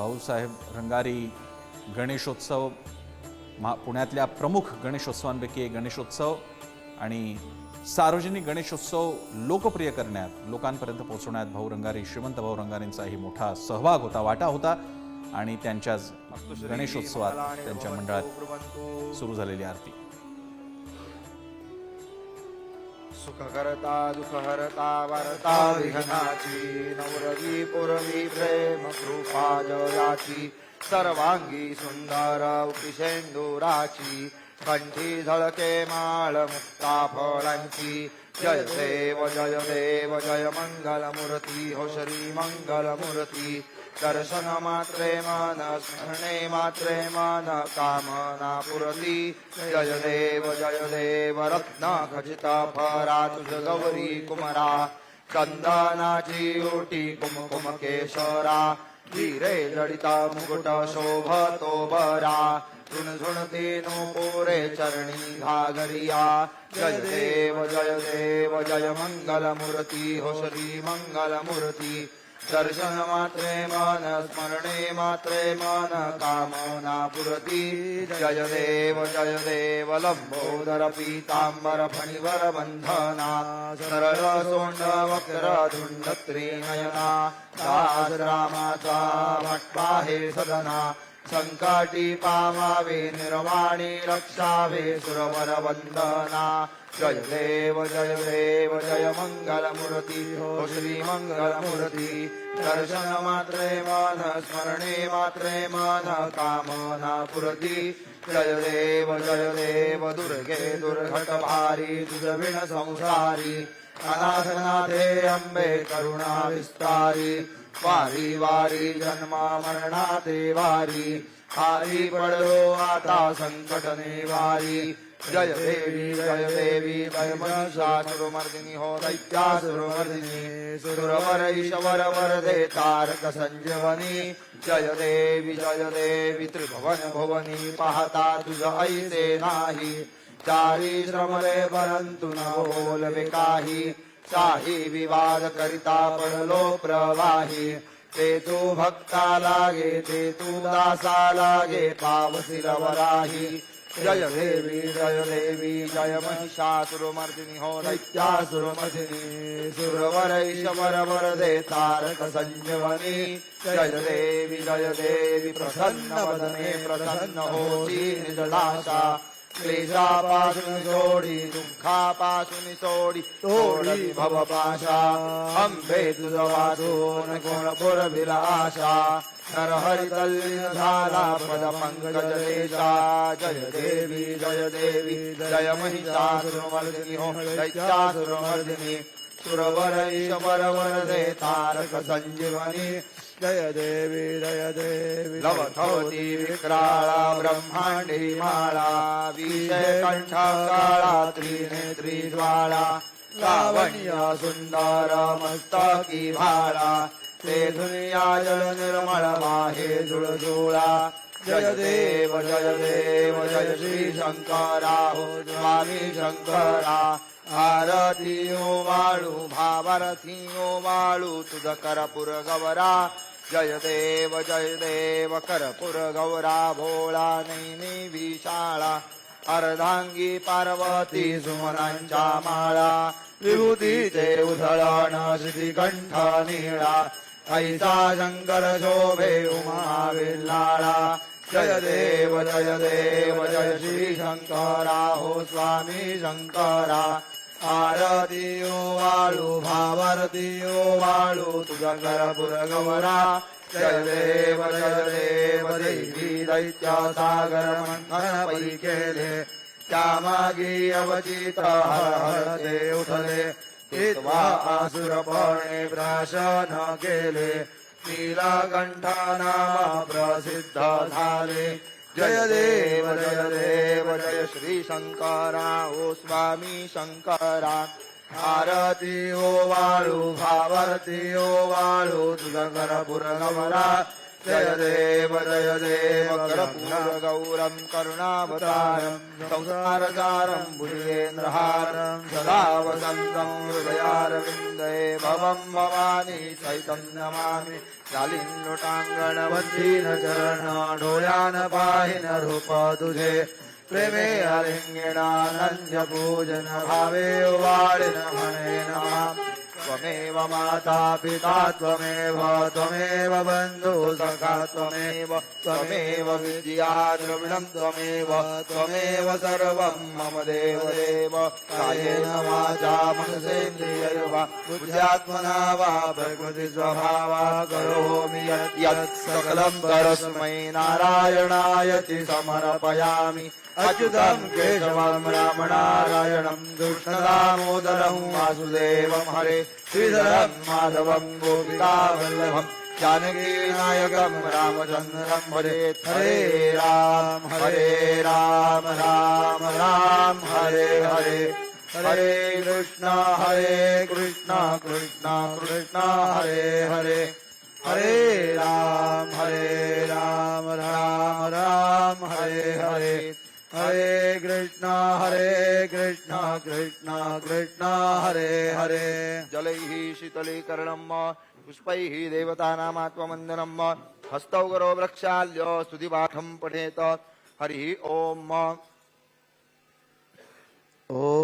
भाऊसाहेब रंगारी गणेशोत्सव मा पुण्यातल्या प्रमुख गणेशोत्सवांपैकी एक गणेशोत्सव आणि सार्वजनिक गणेशोत्सव लोकप्रिय करण्यात लोकांपर्यंत पोहोचवण्यात भाऊ रंगारी श्रीमंत भाऊ रंगारींचाही मोठा सहभाग होता वाटा होता आणि त्यांच्याच गणेशोत्सवात त्यांच्या मंडळात सुरू झालेली आरती. सुखकरता दुःखहरता दुःख वरता विघ्नाची नवरवी पुरवी प्रेम कृपा जयाची सर्वांगी सुंदर उपिशेंदुराची कंठी झळके माळ मुक्ता फळांची जय देव जय देव जय मंगलमूर्ती हो श्री मंगलमूर्ती दर्शनमात्रे मात्रे स्मरणे मात्रे मान कामना पुरति जय देव जय देव रत्नखित फरा सु जगौरी कुमारा कन्दानाची ओटि कुमकुमकेसरा धीरे लडित मुकुटशोभतो भरा धुणुण ते नोपो रे चरणी घागरिया। जय देव जय देव जय मङ्गल मूरति होसली मङ्गलमुरति दर्शन मात्रे मन स्मरणे मात्रे मन कामना पुरती जय देव जय देव लंबोदर पीतांबर फणिवर बंधना सरळ सोंड वक्र धुंड त्रिनयना दास रामाचा भट्टा हे सदना। संकटी पावावे निर्वाणी रक्षावे सुरवर वंदना जय देव जय देव जय मङ्गलमूर्ति। हो श्रीमङ्गलमूर्ति दर्शन मात्रे माध स्मरणे मात्रे माध कामना पुरति जय देव जय देव दुर्गे दुर्घटभारी दुर्विण संसारी। अनाथनाथे अम्बे करुणा विस्तारी। वारी वारी जन्मा मरणाते वारी. हारी पडलो आता संकट वारी. जय देवी जय देवी जय सुरमर्दिनी हो दैत्यासुरमर्दिनी सुरवर ईश्वर वरदे तारक संजीवनी. जय देवी जय देवी त्रिभुवन भुवनी पाहता तुझ ऐसे नाही. चारी श्रमले परंतु न बोलवे काही. काही विवाद करिता पडलो प्रवाही ते तू भक्ता लागे ते तू दासा लागे पावसी रवराही जय देवी जय देवी जय महिषासुरमर्दिनी हो दैत्यासुरमर्दिनी। सुरवर ईश्वर वरदे तारक संजीवनी जय देवी जय देवी प्रसन्न वदने प्रसन्न होती निजलाशा। क्लेशापासून सोडी दुःखापासून सोडी सोडी भवपाशा। अंबे तुझ वाचून कोण पुरविला आशा नरहरी तल्लीन झाला पद पंकज देशा जय देवी जय देवी। जय महिषासुरमर्दिनी हो दैत्यासुरमर्दिनी। सुरवर ईश्वर वरदे तारक संजीवनी। जय देवी जय देवी। लवथवती विक्राळा ब्रह्मांडी माळा विजय कंठ काळा त्रिनेत्री ज्वाळा लावण्य सुंदर मस्तकी भाळा ते दुनिया जल निर्मळ माहे जुळजुळा। जय देव जय देव जय श्री शंकरा हो स्वामी शंकरा आरती ओ वाळू भावारथी वाळू तुझ करपुर गवरा जय देव जय देव करपुर गौरा भोळा नैनी विशाळा. अर्धांगी पार्वती सुमनांच्या माळा. विभूतीचे उधळण श्रीकंठ निळा. ऐसा शंकर शोभे उमाविल्लाळा जय देव जय देव जय श्री शंकरा हो स्वामी शंकरा. आरती वाळू भावारती वाळू तुझा करपुर गवरा. जय देव जय देव देवी दैत्य सागर मंथन पै केले. त्यामागी अवचित हर हर ते उठले हित्वा आसुरपणे प्राशन केले. नीलकंठाना प्रसिद्ध झाले. जय देव जय देव जय श्री शंकरा ओ स्वामी शंकरा। आरती ओ वाळू ओ वाळू तुझ करपुर गमरा जय देव जय देव गौरम् करुणावतारम् संसारकारम् भुजेन्द्रहारम् सदा वसन्तम् सदावसन्तम् हृदयारविन्दवम् भवानि चैतम् नमामि। कालिन्दृताङ्गणवध्जीनचरणाडोयानपाहि पाहिन रूपदुजे प्रेमेऽलिङ्गिणानन्द्यपूजनभावे वाणिन मणेन त्वमेव माता पिता त्वमेव त्वमेव बन्धु सखा त्वमेव त्वमेव विद्या द्रविणं त्वमेव त्वमेव सर्वं मम देव देव कायेन वाचा मनसेन्द्रियैर्वा बुद्ध्यात्मना वा प्रकृतिस्वभावा करोमि यत्। यत् सकलं परस्मै नारायणाय ति समर्पयामि। अच्युतं केशवं रामनारायणं कृष्णदामोदरं वासुदेवं हरे श्रीधरं माधवं गोपिकावल्लभं जानकीनायकं रामचन्द्रं भजे हरे राम हरे राम राम राम हरे हरे। हरे कृष्ण हरे कृष्ण कृष्ण कृष्ण हरे हरे। हरे राम कृष्ण कृष्ण कृष्ण हरे हरे। जलैः शीतलीकरणं पुष्पैः देवतानामात्मवन्दनं हस्तौ करो वृक्षाल्य स्तुतिपाठं पठेत। हरिः ॐ ॐ